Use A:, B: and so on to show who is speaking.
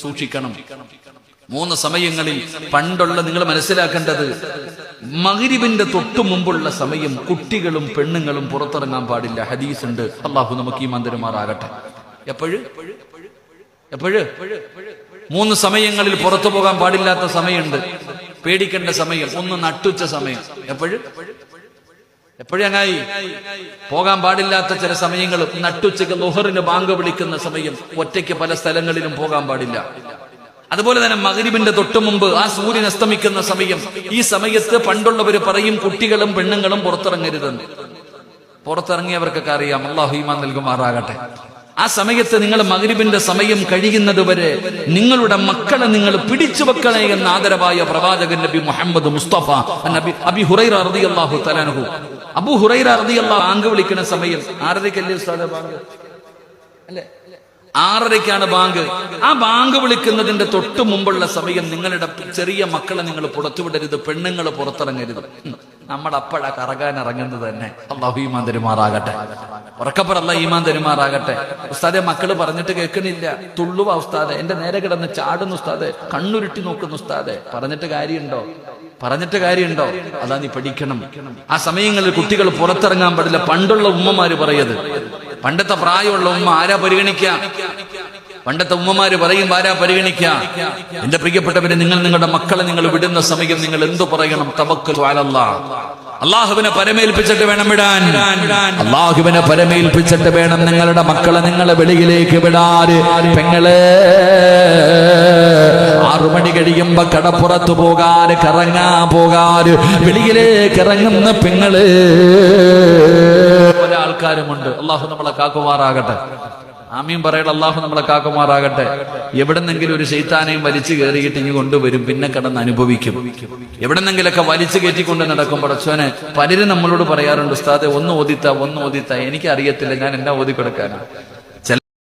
A: സൂക്ഷിക്കണം. മൂന്ന് സമയങ്ങളിൽ പണ്ടുള്ള നിങ്ങൾ മനസ്സിലാക്കേണ്ടത് മകരിബിന്റെ തൊട്ടു മുമ്പുള്ള സമയം കുട്ടികളും പെണ്ണുങ്ങളും പുറത്തിറങ്ങാൻ പാടില്ല. ഹദീസ് ഉണ്ട്. അള്ളാഹു നമുക്ക് ഈ മന്ദിരമാറാകട്ടെ എപ്പോഴ്? എപ്പോഴ്? മൂന്ന് സമയങ്ങളിൽ പുറത്തു പോകാൻ പാടില്ലാത്ത സമയമുണ്ട്. പേടിക്കേണ്ട സമയം ഒന്ന് നട്ടുച്ച സമയം. എപ്പോഴ്? എപ്പോഴങ്ങായി? പോകാൻ പാടില്ലാത്ത ചില സമയങ്ങൾ നട്ടുച്ചയ്ക്ക് ലൊഹറിന് ബാങ്ക് വിളിക്കുന്ന സമയം ഒറ്റയ്ക്ക് പല സ്ഥലങ്ങളിലും പോകാൻ പാടില്ല. അതുപോലെ തന്നെ മകരിബിന്റെ തൊട്ടു മുമ്പ് ആ സൂര്യൻ അസ്തമിക്കുന്ന സമയം ഈ സമയത്ത് പണ്ടുള്ളവർ പറയും കുട്ടികളും പെണ്ണുങ്ങളും പുറത്തിറങ്ങരുതെന്ന്. പുറത്തിറങ്ങിയവർക്കൊക്കെ അറിയാം അള്ളാഹു ഈമാൻ നൽകുമാറാകട്ടെ. ആ സമയത്ത് നിങ്ങൾ മകരിബിന്റെ സമയം കഴിയുന്നത് വരെ നിങ്ങളുടെ മക്കളെ നിങ്ങൾ പിടിച്ചു വെക്കണേ എന്ന ആദരവായ പ്രവാചകൻ നബി മുഹമ്മദ് മുസ്തഫ നബി അബി ഹുറൈറ റളിയല്ലാഹു തലാനഹു അബു ഹുറൈറ റളിയല്ലാഹു ബാങ്ക് വിളിക്കുന്ന സമയം ആറരയ്ക്കല്ലേ ബാങ്ക്? അല്ലേ? ആറരയ്ക്കാണ് ബാങ്ക്. ആ ബാങ്ക് വിളിക്കുന്നതിന്റെ തൊട്ട് മുമ്പുള്ള സമയം നിങ്ങളുടെ ചെറിയ മക്കളെ നിങ്ങൾ പുറത്തുവിടരുത് പെണ്ണുങ്ങൾ പുറത്തിറങ്ങരുത്. നമ്മൾ അപ്പോഴാ കറങ്ങാൻ ഇറങ്ങുന്നത് തന്നെ. അള്ളാഹു ഈമാൻ തരുമാറാകട്ടെ ഉറക്കപ്പറല്ല ഈമാൻ തരുമാറാകട്ടെ. ഉസ്താദെ മക്കൾ പറഞ്ഞിട്ട് കേൾക്കണില്ല തുള്ളുവ ഉസ്താദെ എന്റെ നേരെ കിടന്ന് ചാടുന്നു ഉസ്താദെ കണ്ണുരുട്ടി നോക്കുന്നു ഉസ്താദെ പറഞ്ഞിട്ട് കാര്യമുണ്ടോ? പറഞ്ഞിട്ട് കാര്യമുണ്ടോ? അതാ നീ പഠിക്കണം. ആ സമയങ്ങളിൽ കുട്ടികൾ പുറത്തിറങ്ങാൻ പാടില്ല. പണ്ടുള്ള ഉമ്മമാര് പറയത്. പണ്ടത്തെ പ്രായമുള്ള ഉമ്മ ആരാ പരിഗണിക്ക? പണ്ടത്തെ ഉമ്മമാര് പറയും ആരാ പരിഗണിക്ക? എന്റെ പ്രിയപ്പെട്ടവരെ നിങ്ങൾ നിങ്ങളുടെ മക്കളെ നിങ്ങൾ വിടുന്ന സമയം നിങ്ങൾ എന്തു പറയണം? തവക്കൽ അള്ളാഹുവിനെ പരമേൽപ്പിച്ചിട്ട് വേണം വിടാൻ. അള്ളാഹുവിനെ പരമേൽപ്പിച്ചിട്ട് വേണം നിങ്ങളുടെ മക്കളെ നിങ്ങളെ വെളിയിലേക്ക് വിടാറ് പെങ്ങളെ ആറു മണി കഴിയുമ്പോ കടപ്പുറത്ത് പോകാറ് കറങ്ങാ പോകാറ് വെളിയിലേക്ക് ഇറങ്ങുന്ന പെങ്ങൾ. പല ആൾക്കാരുമുണ്ട് അള്ളാഹു നമ്മളെ കാക്കുമാറാകട്ടെ. ആമീൻ പറയൽ അള്ളാഹു നമ്മളെ കാക്കുമാറാകട്ടെ. എവിടെന്നെങ്കിലും ഒരു ശൈത്താനെയും വലിച്ചു കയറിയിട്ട് ഇങ്ങ് കൊണ്ടുവരും പിന്നെ കടന്ന് അനുഭവിക്കും. എവിടെന്നെങ്കിലൊക്കെ വലിച്ചു കയറ്റിക്കൊണ്ട് നടക്കും പടച്ചോനെ പലരും നമ്മളോട് പറയാറുണ്ട് ഉസ്താദെ ഒന്ന് ഓദിത്ത ഒന്ന് ഓദിത്ത എനിക്ക് അറിയത്തില്ല ഞാൻ എന്നാ ഓതി കൊടുക്കാനാ